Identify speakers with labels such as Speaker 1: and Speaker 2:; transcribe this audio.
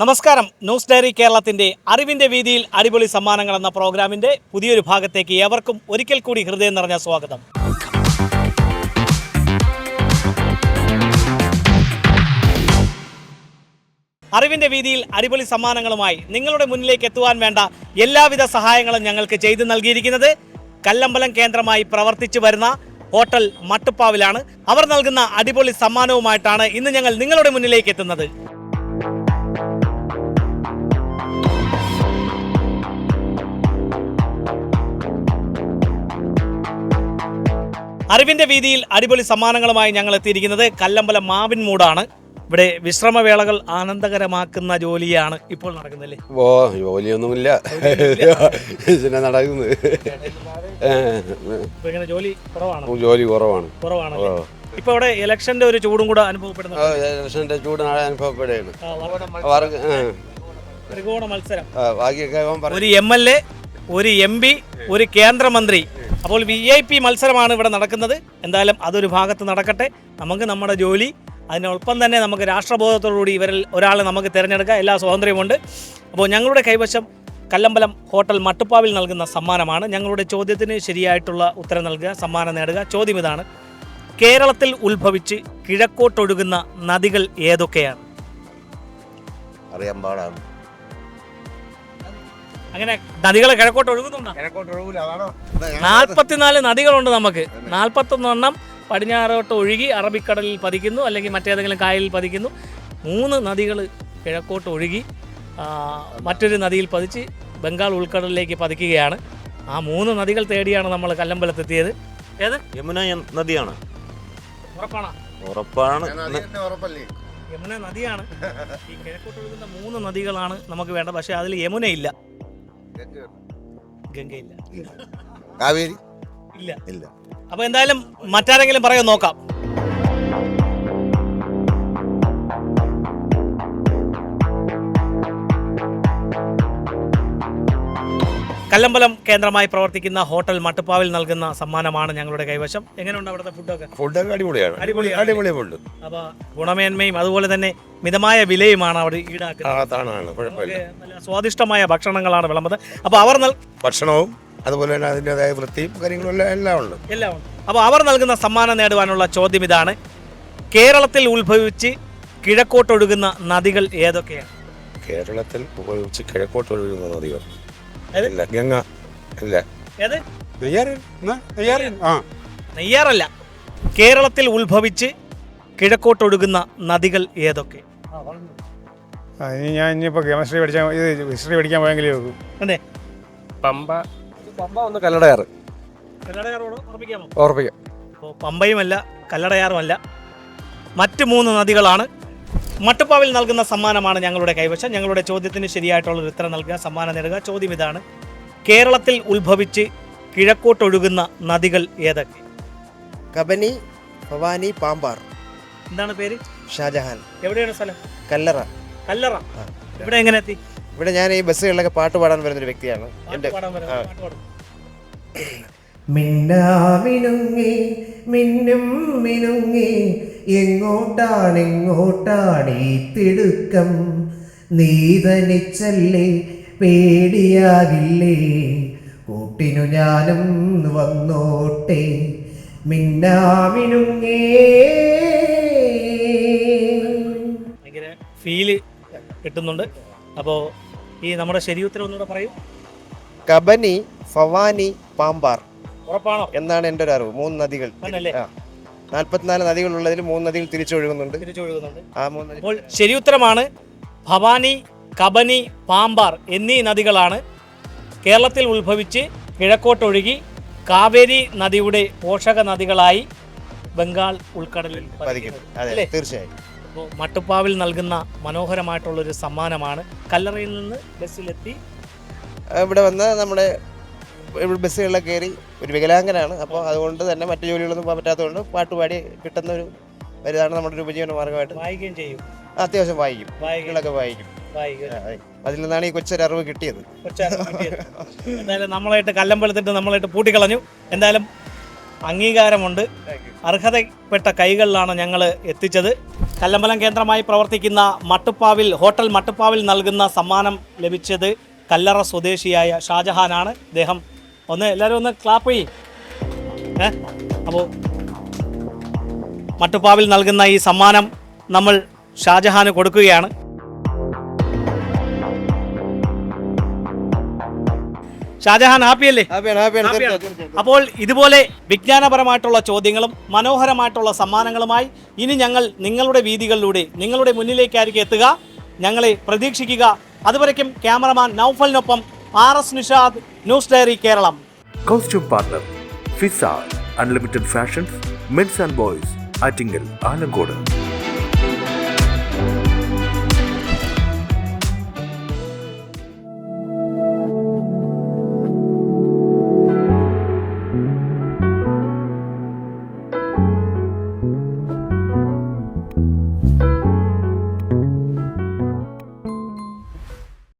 Speaker 1: നമസ്കാരം. News diary കേരളത്തിന്റെ അറിവിന്റെ വീതിയിൽ അടിപൊളി സമ്മാനങ്ങൾ എന്ന പ്രോഗ്രാമിന്റെ പുതിയൊരു ഭാഗത്തേക്ക് ഏവർക്കും ഒരിക്കൽ കൂടി ഹൃദയം നിറഞ്ഞ സ്വാഗതം. അറിവിന്റെ വീതിയിൽ അടിപൊളി സമ്മാനങ്ങളുമായി നിങ്ങളുടെ മുന്നിലേക്ക് എത്തുവാൻ വേണ്ട എല്ലാവിധ സഹായങ്ങളും ഞങ്ങൾക്ക് ചെയ്തു നൽകിയിരിക്കുന്നത് കല്ലമ്പലം കേന്ദ്രമായി പ്രവർത്തിച്ചു വരുന്ന ഹോട്ടൽ മട്ടുപ്പാവിലാണ്. അവർ നൽകുന്ന അടിപൊളി സമ്മാനവുമായിട്ടാണ് ഇന്ന് ഞങ്ങൾ നിങ്ങളുടെ മുന്നിലേക്ക് എത്തുന്നത്. അറിവിന്റെ വീതിയിൽ അടിപൊളി സമ്മാനങ്ങളുമായി ഞങ്ങൾ എത്തിയിരിക്കുന്നത് കല്ലമ്പല മാവിൻ മൂടാണ്. ഇവിടെ വിശ്രമവേളകൾ ആനന്ദകരമാക്കുന്ന ജോലിയാണ് ഇപ്പോൾ നടക്കുന്നല്ലേ
Speaker 2: ഓ ജോലിയൊന്നുമില്ല. പിന്നെ നടക്കുന്നത്
Speaker 1: ഇങ്ങനെ ജോലി കുറവാണ്.
Speaker 2: ജോലി കുറവാണ്.
Speaker 1: കുറവാണ്. ഇപ്പൊ ഇവിടെ ഇലക്ഷന്റെ ഒരു ചൂടും കൂടെ അനുഭവപ്പെടുന്നു
Speaker 2: ഇലക്ഷന്റെ ചൂട് അനുഭവപ്പെടുകയാണ്.
Speaker 1: ത്രികോണ മത്സരം. ഒരു എം എൽ എ ഒരു എം പി ഒരു കേന്ദ്രമന്ത്രി. അപ്പോൾ വി ഐ പി മത്സരമാണ് ഇവിടെ നടക്കുന്നത്. എന്തായാലും അതൊരു ഭാഗത്ത് നടക്കട്ടെ. നമുക്ക് നമ്മുടെ ജോലി അതിനൊപ്പം തന്നെ നമുക്ക് രാഷ്ട്രബോധത്തോടുകൂടി ഇവരിൽ ഒരാളെ നമുക്ക് തിരഞ്ഞെടുക്കുക എല്ലാ സ്വാതന്ത്ര്യമുണ്ട്. അപ്പോൾ ഞങ്ങളുടെ കൈവശം കല്ലമ്പലം ഹോട്ടൽ മട്ടുപ്പാവിൽ നൽകുന്ന സമ്മാനമാണ്. ഞങ്ങളുടെ ചോദ്യത്തിന് ശരിയായിട്ടുള്ള ഉത്തരം നൽകുക സമ്മാനം നേടുക. ചോദ്യം ഇതാണ്. കേരളത്തിൽ ഉത്ഭവിച്ച് കിഴക്കോട്ടൊഴുകുന്ന നദികൾ ഏതൊക്കെയാണ്?
Speaker 3: അറിയാൻ പാടാണ്.
Speaker 1: അങ്ങനെ നദികളെ കിഴക്കോട്ട് ഒഴുകുന്നുണ്ടോ? നാൽപ്പത്തിനാല് നദികളുണ്ട് നമുക്ക്. നാൽപ്പത്തൊന്നെണ്ണം പടിഞ്ഞാറോട്ട് ഒഴുകി അറബിക്കടലിൽ പതിക്കുന്നു അല്ലെങ്കിൽ മറ്റേതെങ്കിലും കായലിൽ പതിക്കുന്നു. മൂന്ന് നദികൾ കിഴക്കോട്ട് ഒഴുകി മറ്റൊരു നദിയിൽ പതിച്ച് ബംഗാൾ ഉൾക്കടലിലേക്ക് പതിക്കുകയാണ്. ആ മൂന്ന് നദികൾ തേടിയാണ് നമ്മൾ കല്ലമ്പലത്തെത്തിയത് ഏത്?
Speaker 3: യമുന നദിയാണ്.
Speaker 1: ഉറപ്പാണ്?
Speaker 3: ഉറപ്പാണ്.
Speaker 1: യമുന നദിയാണ്. ഈ കിഴക്കോട്ട് ഒഴുകുന്ന മൂന്ന് നദികളാണ് നമുക്ക് വേണ്ടത്. പക്ഷേ അതിൽ യമുനയില്ല ഗംഗയില്ല.
Speaker 3: കാവേരി
Speaker 1: ഇല്ല.
Speaker 3: ഇല്ല.
Speaker 1: അപ്പൊ എന്തായാലും മറ്റാരെങ്കിലും പറയാൻ നോക്കാം. കല്ലമ്പലം കേന്ദ്രമായി പ്രവർത്തിക്കുന്ന ഹോട്ടൽ മട്ടുപ്പാവിൽ നൽകുന്ന സമ്മാനമാണ് ഞങ്ങളുടെ കൈവശം. എങ്ങനെയുണ്ട് അവിടുത്തെ ഫുഡൊക്കെ?
Speaker 4: ഫുഡൊക്കെ അടിപൊളിയാണ്. അടിപൊളി ഫുഡ്.
Speaker 1: അപ്പോൾ ഗുണമേന്മയും അതുപോലെ തന്നെ മിതമായ വിലയുമാണ് അവിടെ ഈടാക്കുന്നത്. സ്വാദിഷ്ടമായ ഭക്ഷണങ്ങളാണ് വിളമ്പത് അപ്പോൾ അവർ
Speaker 4: ഭക്ഷണവും അതുപോലെ തന്നെ അതിന്റെതായ വൃത്തിയും കാര്യങ്ങളും എല്ലാം ഉണ്ട്.
Speaker 1: എല്ലാം ഉണ്ട്. അപ്പോൾ അവർ നൽകുന്ന സമ്മാനം നേടുവാനുള്ള ചോദ്യം ഇതാണ്. കേരളത്തിൽ ഉത്ഭവിച്ച് കിഴക്കോട്ടൊഴുകുന്ന നദികൾ ഏതൊക്കെയാണ്?
Speaker 4: കേരളത്തിൽ ഉപയോഗിച്ച് കിഴക്കോട്ടൊഴുകുന്ന നദികൾ? ഇല്ല ഗംഗ. ഇല്ല.
Speaker 1: ഏത്?
Speaker 5: നെയ്യാറ്. എന്നാ? ആ.
Speaker 1: നെയ്യാറല്ല. കേരളത്തിൽ ഉത്ഭവിച്ച് കിഴക്കോട്ടൊഴുകുന്ന നദികൾ ഏതൊക്കെ?
Speaker 5: ആ, ഇനി ഞാൻ ഇനിയിപ്പോൾ കെമിസ്ട്രി പഠിച്ചാൽ ഇത് ഹിസ്റ്ററി പഠിക്കാൻ പോയെങ്കിലേ നോക്കും
Speaker 1: അതെ.
Speaker 5: പമ്പ.
Speaker 4: പമ്പ ഒന്ന് കല്ലടയാറ്.
Speaker 1: കല്ലടയാറോട് ഉറപ്പിക്കാമോ
Speaker 4: ഓർപ്പിക്കാം
Speaker 1: അപ്പോൾ പമ്പയുമല്ല കല്ലടയാറുമല്ല. മറ്റ് മൂന്ന് നദികളാണ് മട്ടുപ്പാവിൽ നൽകുന്ന സമ്മാനമാണ് ഞങ്ങളുടെ കൈവശം. ഞങ്ങളുടെ ചോദ്യത്തിന് ശരിയായിട്ടുള്ള ഒരു ഉത്തരം നൽകുക സമ്മാനം നേടുക. ചോദ്യം ഇതാണ്. കേരളത്തിൽ ഉത്ഭവിച്ച് കിഴക്കോട്ടൊഴുകുന്ന നദികൾ ഏതൊക്കെ?
Speaker 6: കബനി ഭവാനി പാമ്പാർ.
Speaker 1: എന്താണ് പേര്?
Speaker 6: ഷാജഹാൻ.
Speaker 1: എവിടെയാണ് സ്ഥലം?
Speaker 6: കല്ലറ.
Speaker 1: കല്ലറ. ഇവിടെ എങ്ങനെ എത്തി?
Speaker 6: ഇവിടെ ഞാൻ ഈ ബസ്സുകളിലൊക്കെ പാട്ട് പാടാൻ വരുന്നൊരു വ്യക്തിയാണ്.
Speaker 1: എന്റെ.
Speaker 7: മിന്നാമിനുങ്ങി മിന്നും മിനുങ്ങി എങ്ങോട്ടാണ് എങ്ങോട്ടാണ് ഈ തിടുക്കം? നീ തനിച്ചല്ലേ പേടിയാകില്ലേ? കൂട്ടിനു ഞാനും വന്നോട്ടെ മിന്നാമിനുങ്ങേ.
Speaker 1: ഭയങ്കര ഫീൽ കിട്ടുന്നുണ്ട്. അപ്പോൾ ഈ നമ്മുടെ ശരി ഉത്തരം ഒന്നുകൂടെ പറയൂ.
Speaker 6: കബനി ഫവാനി പാമ്പാർ
Speaker 1: ഉറപ്പാണോ?
Speaker 6: എന്നാണ് എന്റെ ഒരു അറിവ്. മൂന്ന് നദികൾ? ആ. നാൽപ്പത്തിനാല് നദികളുള്ളതിൽ മൂന്ന് നദികൾ തിരിച്ചൊഴുകുന്നുണ്ട്. ആ മൂന്ന് നദി
Speaker 1: അപ്പോൾ ശരി ഉത്തരമാണ് ഭവാനി കബനി പാമ്പാർ എന്നീ നദികളാണ് കേരളത്തിൽ ഉത്ഭവിച്ച് കിഴക്കോട്ടൊഴുകി കാവേരി നദിയുടെ പോഷക നദികളായി ബംഗാൾ ഉൾക്കടലിൽ
Speaker 6: പതിക്കും.
Speaker 1: പതിക്കുന്നത്.
Speaker 6: അതെ
Speaker 1: അല്ലേ?
Speaker 6: തീർച്ചയായും.
Speaker 1: അപ്പോൾ മട്ടുപ്പാവിൽ നൽകുന്ന മനോഹരമായിട്ടുള്ളൊരു സമ്മാനമാണ് കല്ലറയിൽ നിന്ന് ബസ്സിലെത്തി.
Speaker 6: ഇവിടെ വന്ന് നമ്മുടെ ബസ്സുകളിലൊക്കെ കയറി ഒരു വികലാംഗനാണ്. അപ്പോൾ അതുകൊണ്ട് തന്നെ മറ്റു ജോലികളൊന്നും പോകാൻ പറ്റാത്തതുകൊണ്ട് പാട്ടുപാടി കിട്ടുന്ന ഒരു വരുതാണ് നമ്മുടെ ഒരു ഉപജീവന മാർഗമായിട്ട്.
Speaker 1: വായിക്കുകയും ചെയ്യും.
Speaker 6: അത്യാവശ്യം വായിക്കും.
Speaker 1: വായിക്കും.
Speaker 6: വായിക്കും. അതിൽ നിന്നാണ് ഈ കൊച്ചൊരു അറിവ് കിട്ടിയത്.
Speaker 1: എന്തായാലും നമ്മളായിട്ട് കല്ലമ്പലത്തിട്ട് നമ്മളായിട്ട് പൂട്ടിക്കളഞ്ഞു. എന്തായാലും അംഗീകാരമുണ്ട്. അർഹതപ്പെട്ട കൈകളിലാണ് ഞങ്ങൾ എത്തിച്ചത്. കല്ലമ്പലം കേന്ദ്രമായി പ്രവർത്തിക്കുന്ന മട്ടുപ്പാവിൽ ഹോട്ടൽ മട്ടുപ്പാവിൽ നൽകുന്ന സമ്മാനം ലഭിച്ചത് കല്ലറ സ്വദേശിയായ ഷാജഹാനാണ്. ഇദ്ദേഹം ഒന്ന് എല്ലാവരും ഒന്ന് ക്ലാപ്പ് ചെയ്യും. ഏ? അപ്പോൾ മട്ടുപ്പാവിൽ നൽകുന്ന ഈ സമ്മാനം നമ്മൾ ഷാജഹാന് കൊടുക്കുകയാണ്. ഷാജഹാൻ ഹാപ്പിയല്ലേ. അപ്പോൾ ഇതുപോലെ വിജ്ഞാനപരമായിട്ടുള്ള ചോദ്യങ്ങളും മനോഹരമായിട്ടുള്ള സമ്മാനങ്ങളുമായി ഇനി ഞങ്ങൾ നിങ്ങളുടെ വീതികളിലൂടെ നിങ്ങളുടെ മുന്നിലേക്കായിരിക്കും എത്തുക. ഞങ്ങളെ പ്രതീക്ഷിക്കുക. അതുവരയ്ക്കും cameraman നൌഫലിനൊപ്പം R S Nishad news diary Keralam.
Speaker 8: Costume partner Fiza unlimited fashions men's and boys Attingal Alamcode.